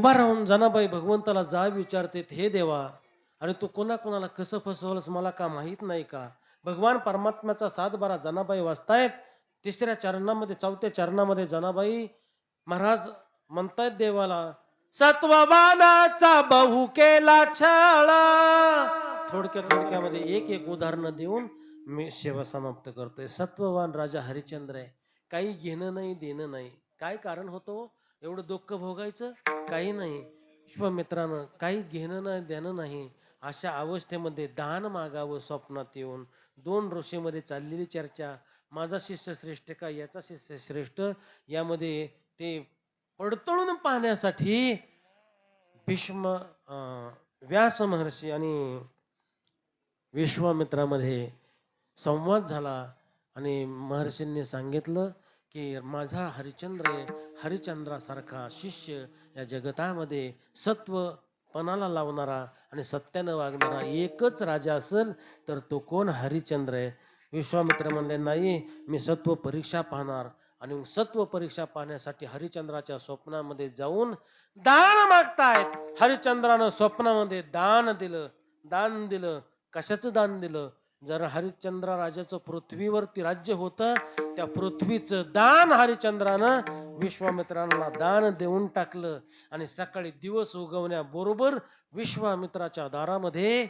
उभा राहून जनाबाई भगवंताला जा विचारतेत हे देवा अरे तू कोणाकोणाला कसं फसवलंस मला का माहीत नाही का? भगवान परमात्म्याचा सात बारा जनाबाई वाचतायत तिसऱ्या चरणामध्ये चौथ्या चरणामध्ये जनाबाई महाराज म्हणतायत देवाला सत्ववानाचा बहु केला छाळा. थोडक्या थोडक्यामध्ये एक एक उदाहरण देऊन मी सेवा समाप्त करतोय. सत्ववान राजा हरिचंद्र आहे. काही घेणं नाही देणं नाही. काय कारण होतं? एवढं दुःख भोगायचं? काही नाही. विश्वामित्रानं काही घेणं नाही देणं नाही. अशा अवस्थेमध्ये दान मागावं स्वप्नात येऊन. दोन ऋषीमध्ये चाललेली चर्चा. माझा शिष्य श्रेष्ठ का याचा शिष्य श्रेष्ठ? यामध्ये ते पडतळून पाहण्यासाठी भीष्म व्यास महर्षी आणि विश्वामित्रामध्ये संवाद झाला आणि महर्षींनी सांगितलं की माझा हरिश्चंद्र आहे शिष्य या जगतामध्ये सत्व पणाला लावणारा आणि सत्यानं वागणारा एकच राजा असेल तर तो कोण? हरिचंद्र आहे. विश्वामित्र म्हणले नाही मी सत्व परीक्षा पाहणार आणि मग सत्व परीक्षा पाहण्यासाठी हरिचंद्राच्या स्वप्नामध्ये जाऊन दान मागतायत. हरिश्चंद्रानं स्वप्नामध्ये दान दिलं दान दिलं. कशाचं दान दिलं? जर हरिश्चंद्र राजाचं पृथ्वीवरती राज्य होतं त्या पृथ्वीचं दान हरिश्चंद्रानं विश्वामित्रांना दान देऊन टाकलं. आणि सकाळी दिवस उगवण्याबरोबर विश्वामित्राच्या दारामध्ये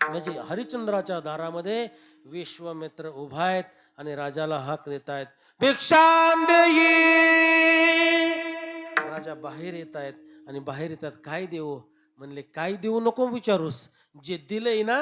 म्हणजे हरिश्चंद्राच्या दारामध्ये विश्वामित्र उभा आहेत आणि राजाला हाक देत आहेत. भिक्षाम राजा बाहेर येत आहेत आणि बाहेर येतात काय देऊ म्हणले काय देऊ नको विचारूस. जे दिलंय ना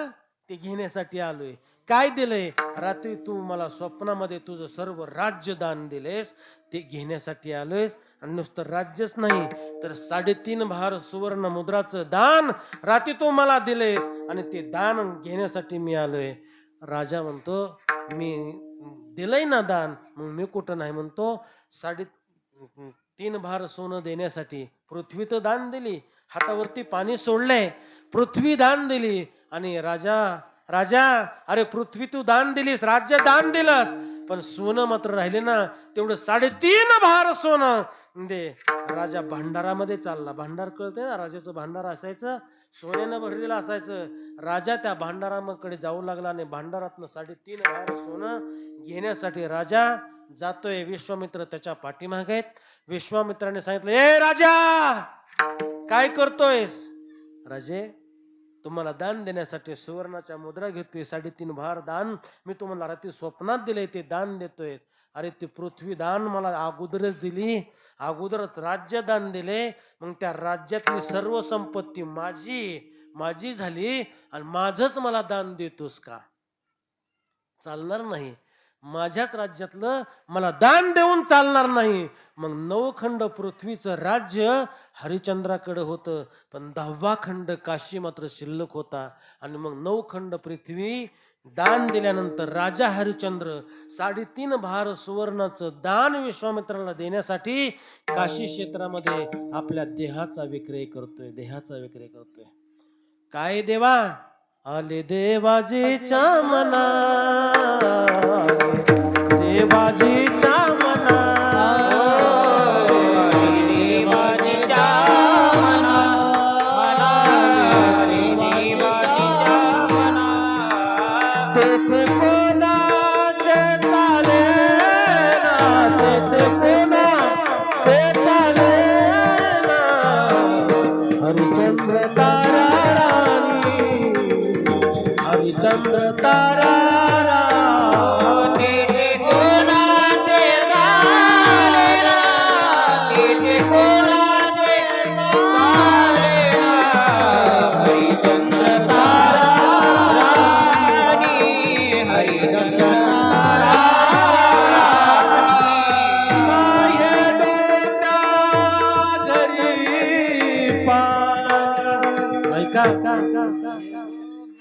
ते घेण्यासाठी आलोय. काय दिलंय? रात्री तू मला स्वप्नामध्ये तुझं सर्व राज्य दान दिलेस. ते घेण्यासाठी आलोयस. आणि नुसतं राज्यच नाही तर साडेतीन भार सुवर्ण मुद्राचं दान रात्री तू मला दिलेस. आणि ते दान घेण्यासाठी मी आलोय. राजा म्हणतो मी दिलंय ना दान मग मी कुठं नाही? म्हणतो साडे तीन भार सोनं देण्यासाठी पृथ्वी तर दान दिली. हातावरती पाणी सोडलंय. पृथ्वी दान दिली. आणि राजा राजा अरे पृथ्वी तू दान दिलीस राज्य दान दिलंस. पण सोनं मात्र राहिले ना तेवढं साडेतीन भार सोनं. दे राजा भांडारामध्ये चालला. भांडार कळते ना राजाचं भांडार असायचं सोन्यानं भरलेलं असायचं. राजा त्या भांडारामाकडे जाऊ लागला आणि भांडारातनं साडेतीन भार सोनं घेण्यासाठी राजा जातोय. विश्वामित्र त्याच्या पाठीमागे आहेत. विश्वामित्राने सांगितलं ए राजा काय करतोयस? राजे तुम्हाला दान देण्यासाठी सुवर्णाच्या मुद्रा घेतोय साडेतीन भार दान. मी तुम्हाला रात्री स्वप्नात दिले ते दान देतोय. अरे ते पृथ्वी दान मला अगोदरच दिली. अगोदरच राज्य दान दिले. मग त्या राज्यातली सर्व संपत्ती माझी माझी झाली आणि माझच मला दान देतोस का? चालणार नाही. माझ्याच राज्यातलं मला दान देऊन चालणार नाही. मग नवखंड पृथ्वीचं राज्य हरिचंद्राकडे होतं. पण दहावा खंड काशी मात्र शिल्लक होता. आणि मग नवखंड पृथ्वी दान दिल्यानंतर राजा हरिचंद्र साडेतीन भार सुवर्णाचं दान विश्वामित्राला देण्यासाठी काशी क्षेत्रामध्ये आपल्या देहाचा विक्रय करतोय देहाचा विक्रय करतोय. काय देवा? आले देवाजीच्या मना हरिचंद्र तारा राणी हरिचंद्र तारा पाय. ऐका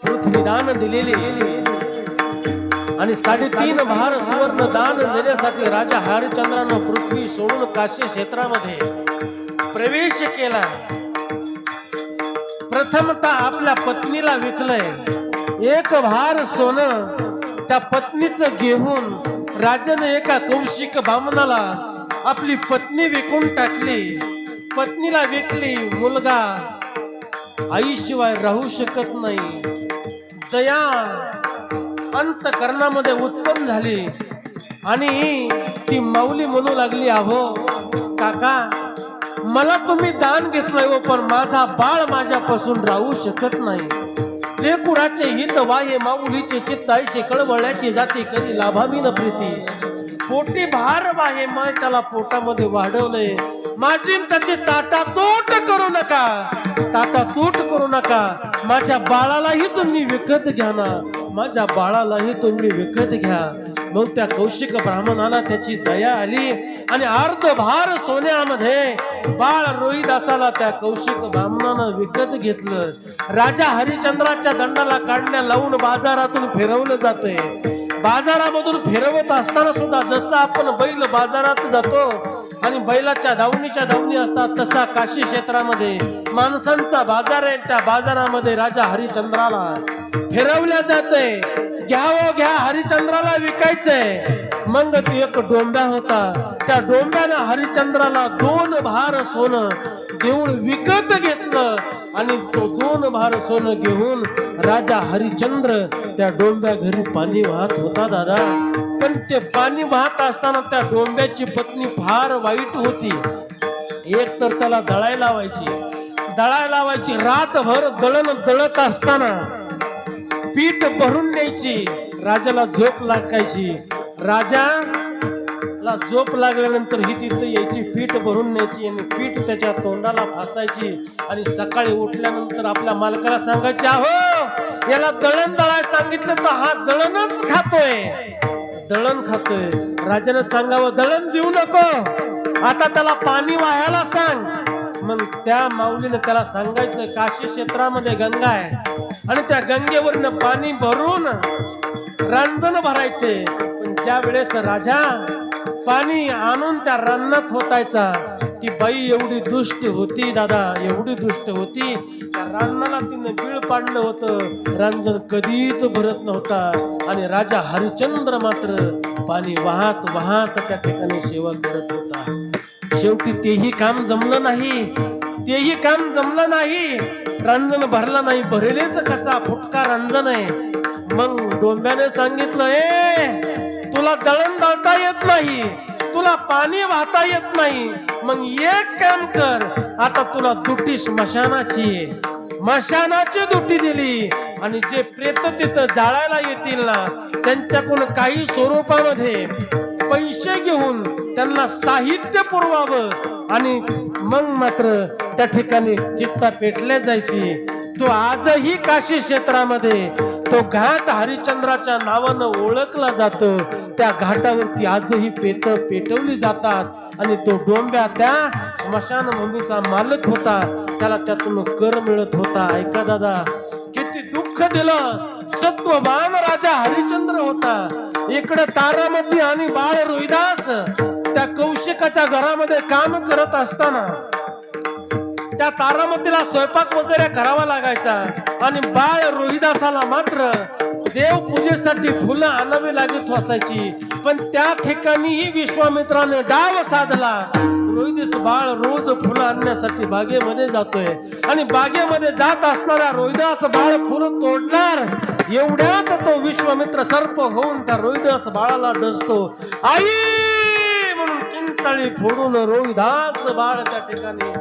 पृथ्वी दान दिलेली. आणि साडेतीन भार सुवर्ण दान देण्यासाठी राजा हरिचंद्रानं पृथ्वी सोडून काशी क्षेत्रामध्ये प्रवेश केला. प्रथमतः आपल्या पत्नीला विकलंय. एक भार सोनं त्या पत्नीच घेऊन राजाने एका कौशिक बामणाला आपली पत्नी विकून टाकली. पत्नीला विकली मुलगा. आईशिवाय राहू शकत नाही. दया अंतकरणामध्ये उत्पन्न झाली. आणि ती माऊली म्हणू लागली अहो काका मला तुम्ही दान घेतलंय हो पण माझा बाळ माझ्यापासून राहू शकत नाही. लेकुराचे हित वाहे माऊलीचे चित्त ऐसे कळवळ्याची जाते कधी लाभावी न प्रीती. पोटी भार वाहे माय त्याला पोटामध्ये वाढवलंय. माझी त्याचे त्याची ताटा तोट करू नका. ताटा तोट करू नका. माझ्या बाळालाही तुम्ही विकत घ्या ना. माझ्या बाळालाही तुम्ही विकत घ्या. मग त्या कौशिक ब्राह्मणाला त्याची दया आली आणि अर्ध भार सोन्यामध्ये बाळ रोहिदासाला त्या कौशिक ब्राह्मणानं विकत घेतलं. राजा हरिचंद्राच्या दंडाला काढण्या लावून बाजारातून फिरवलं जाते बाजारामधून फिरवत असताना सुद्धा जसं आपण बैल बाजारात जातो आणि बैलाच्या धावणीच्या धावणी असतात तसा काशी क्षेत्रामध्ये. माणसांचा बाजार आहे त्या बाजारामध्ये राजा हरिश्चंद्राला फिरवल्या जाते घ्यावं घ्या हरिचंद्राला विकायचंय. मग ती एक डोंब्या होता. त्या डोंब्यानं हरिश्चंद्राला दोन भार सोनं देऊन विकत घेतलं. आणि तो दोन भार सोनं घेऊन राजा हरिचंद्र त्या डोंब्या घरी पाणी वाहत होता दादा. पण ते पाणी वाहत असताना त्या डोंब्याची पत्नी फार वाईट होती. एक तर त्याला दळाय लावायची. दळाय लावायची. रातभर दळण दळत असताना पीठ भरून न्यायची. राजाला झोप लागायची. राजाला झोप लागल्यानंतर ही तिथं यायची पीठ भरून न्यायची आणि पीठ त्याच्या तोंडाला फासायची आणि सकाळी उठल्यानंतर आपल्या मालकाला सांगायचे अहो याला दळण दळाय सांगितलं तर हा दळणच खातोय. दळण खातोय. राजाने सांगावं दळण देऊ नको. आता त्याला पाणी वाहायला सांग. मग त्या माऊलीनं त्याला सांगायचं काशी क्षेत्रामध्ये गंगा आहे. आणि त्या गंगेवरनं पाणी भरून रांजण भरायचे. पण ज्या वेळेस राजा पाणी आणून त्या रानात होतायचा ती बाई एवढी दुष्ट होती दादा एवढी दुष्ट होती. त्या रानाला तिनं बीळ पाडलं होतं. रांजण कधीच भरत नव्हता. आणि राजा हरिचंद्र मात्र पाणी वाहत वाहत त्या ठिकाणी सेवा करत होता. शेवटी तेही काम जमलं नाही. तेही काम जमलं नाही. रांजण भरला नाही. भरेलेच कसा फुटका रांजण आहे. मग डोंब्याने सांगितलं ए तुला दळण दळता येत नाही. तुला पाणी वाहता येत नाही. मग एक काम कर. आता तुला दुटी स्मशानाची मशानाची दुटी दिली. आणि जे प्रेत तिथं जाळायला येतील ना त्यांच्याकडून काही स्वरूपामध्ये पैसे घेऊन त्यांना साहित्य पुरवावं आणि मग मात्र त्या ठिकाणी चित्ता पेटल्या जायची. तो आजही काशी क्षेत्रामध्ये तो घाट हरिश्चंद्राच्या नावानं ओळखला जातो. त्या घाटावरती आजही पेत पेटवली जातात आणि तो डोंब्या त्या स्मशानभूमीचा मालक होता. त्याला त्यातून कर मिळत होता. ऐका दादा किती दुःख दिलं. सत्ववान राजा हरिचंद्र होता. इकडे तारामती आणि बाळ रोहिदास त्या कौशिकाच्या घरामध्ये काम करत असताना त्या तारामतीला स्वयंपाक वगैरे करावा लागायचा आणि बाळ रोहिदासाला मात्र देव पूजेसाठी फुलं आणावी लागत असायची. पण त्या ठिकाणीही विश्वामित्राने डाव साधला. रोहिदास बाळ रोज फुलं आणण्यासाठी बागेमध्ये जातोय. आणि बागेमध्ये जात असणारा रोहिदास बाळ फुलं तोडणार. एवढ्यात तो विश्वामित्र सर्प होऊन त्या रोहिदास बाळाला डसतो आई! म्हणून किंचाळी फोडून रोहिदास बाळ त्या ठिकाणी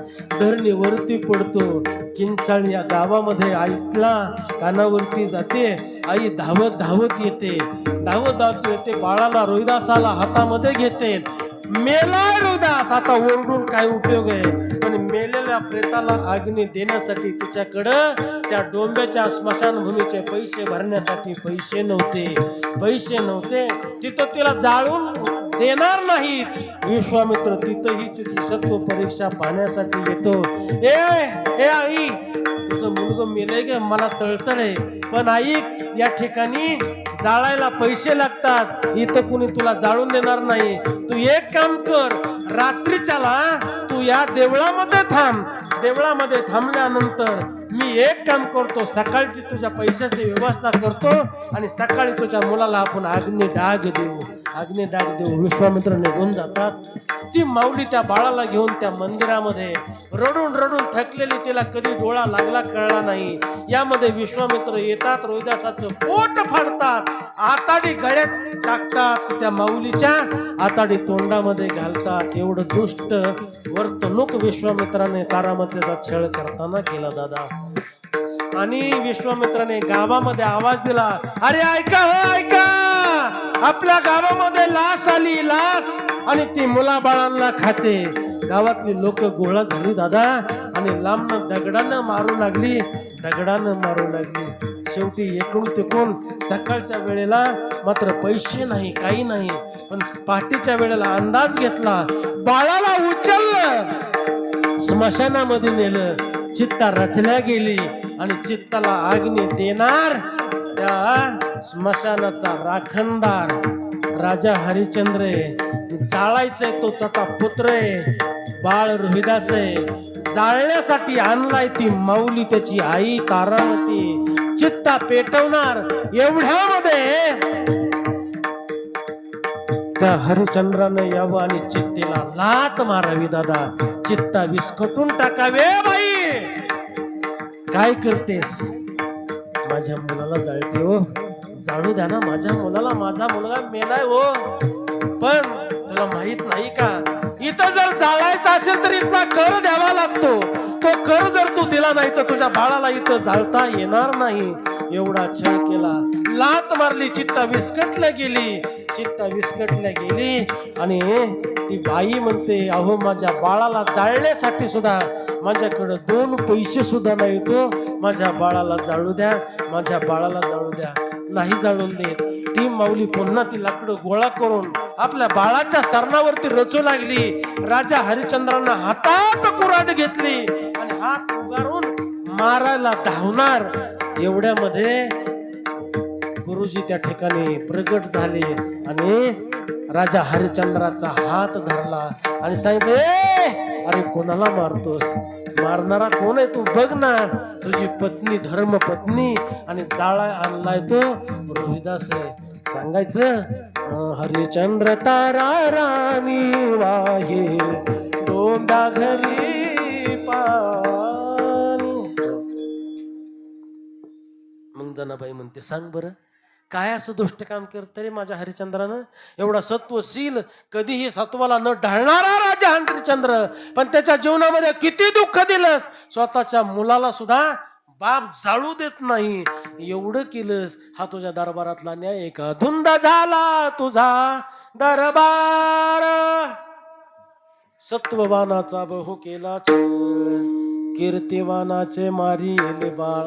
धरणीवरती पडतो. किंचाळी या गावामध्ये ऐकला कानावरती जाते. आई धावत धावत येते. धावत धावत येते. बाळाला रोहिदासाला हातामध्ये घेते. मेलाय रोहिदास आता ओरडून काय उपयोग आहे? पण मेलेल्या प्रेताला अग्नी देण्यासाठी तिच्याकडं त्या डोंब्याच्या स्मशानभूमीचे पैसे भरण्यासाठी पैसे नव्हते. पैसे नव्हते. तिथं तिला जाळून देणार नाहीत. विश्वामित्र तिथंही तिची सत्व परीक्षा पाहण्यासाठी येतो. ए ए आई तुझं मुलग मेलंय गे. मला तळतळ पण आई या ठिकाणी जाळायला पैसे लागतात. इथं कुणी तुला जाळून देणार नाही. तू एक काम कर रात्रीच्याला तू या देवळामध्ये थांब. देवळामध्ये थांबल्यानंतर मी एक काम करतो सकाळची तुझ्या पैशाची व्यवस्था करतो आणि सकाळी तुझ्या मुलाला आपण अग्नी डाग देऊ. अग्नी डाग देऊन विश्वामित्र निघून जातात. ती माऊली त्या बाळाला घेऊन त्या मंदिरामध्ये रडून रडून थकलेली तिला कधी डोळा लागला कळला नाही. यामध्ये विश्वामित्र येतात रोहिदासाचं पोट फाडतात आताडी गळ्यात टाकतात त्या माऊलीच्या आताडी तोंडामध्ये घालतात. एवढं दुष्ट वर्तणूक विश्वामित्राने तारामतीचा छळ करताना केला दादा. आणि विश्वामित्राने गावामध्ये आवाज दिला अरे ऐका हो ऐका! आपल्या गावामध्ये लाश आली लास. आणि ती मुलाबाळांना खाते. गावातली लोक गोळा झाली दादा. आणि लांब दगडानं मारू लागली. दगडानं मारू लागली. शेवटी एकूण तिकून सकाळच्या वेळेला मात्र पैसे नाही काही नाही. पण पहाटेच्या वेळेला अंदाज घेतला. बाळाला उचललं. स्मशानामध्ये नेलं. चित्ता रचल्या गेली. आणि चित्ताला आग्ने देणार त्या स्मशानाचा राखणदार राजा हरिश्चंद्र आहे. जाळायचंय तो त्याचा पुत्र आहे. बाळ रोहिदास आहे. जाळण्यासाठी आणलाय ती माऊली त्याची आई तारावती. चित्ता पेटवणार एवढ्यामध्ये त्या हरिचंद्रानं यावं आणि चित्तेला लात मारावी दादा. चित्ता विस्कटून टाकावे बाई. काय करतेस? माझ्या मुलाला जाळते हो. जाणू द्या ना माझ्या मुलाला माझा मुलगा मेलाय हो. पण तुला माहीत नाही का इथं जर जाळायचं असेल तर इथला कर द्यावा लागतो. तो कर जर तू दिला नाही तर तुझ्या बाळाला इथं जाळता येणार नाही. एवढा छळ केला. लात मारली चित्ता विस्कटलं गेली. चित्ता विस्कटल्या गेली आणि ती बाई म्हणते अहो माझ्या बाळाला जाळण्यासाठी सुद्धा माझ्याकडं दोन पैसे सुद्धा नाही तो. माझ्या बाळाला जाळू द्या माझ्या बाळाला जाळू द्या. नाही जाळून देत. ती माऊली पुन्हा ती लाकडं गोळा करून आपल्या बाळाच्या सरणावरती रचू लागली. राजा हरिश्चंद्रांना हातात कुराड घेतली आणि हात उगारून मारायला धावणार. एवढ्यामध्ये गुरुजी त्या ठिकाणी प्रगट झाले आणि राजा हरिश्चंद्राचा हात धरला आणि सांगितले अरे कोणाला मारतोस? मारणारा कोण आहे तू? बघ ना तुझी पत्नी धर्म पत्नी आणि जाळा आणलाय तो. रोहिदास आहे सांगायचं हरिचंद्र हरिश्चंद्र तारा राणी वाहे दोंडा घरी पाणी. मग जनाबाई म्हणते सांग बरं काय असं दुष्ट काम करत रे माझ्या हरिचंद्रानं एवढा सत्वशील कधीही सत्वाला न ढळणारा राजा हरिचंद्र पण त्याच्या जीवनामध्ये किती दुःख दिलंस? स्वतःच्या मुलाला सुद्धा बाप जाळू देत नाही. एवढं केलंस. हा तुझ्या दरबारातला न्याय एक धुंद झाला तुझा दरबार. सत्ववानाचा बहु केला कीर्तिवानाचे मारी बाळ.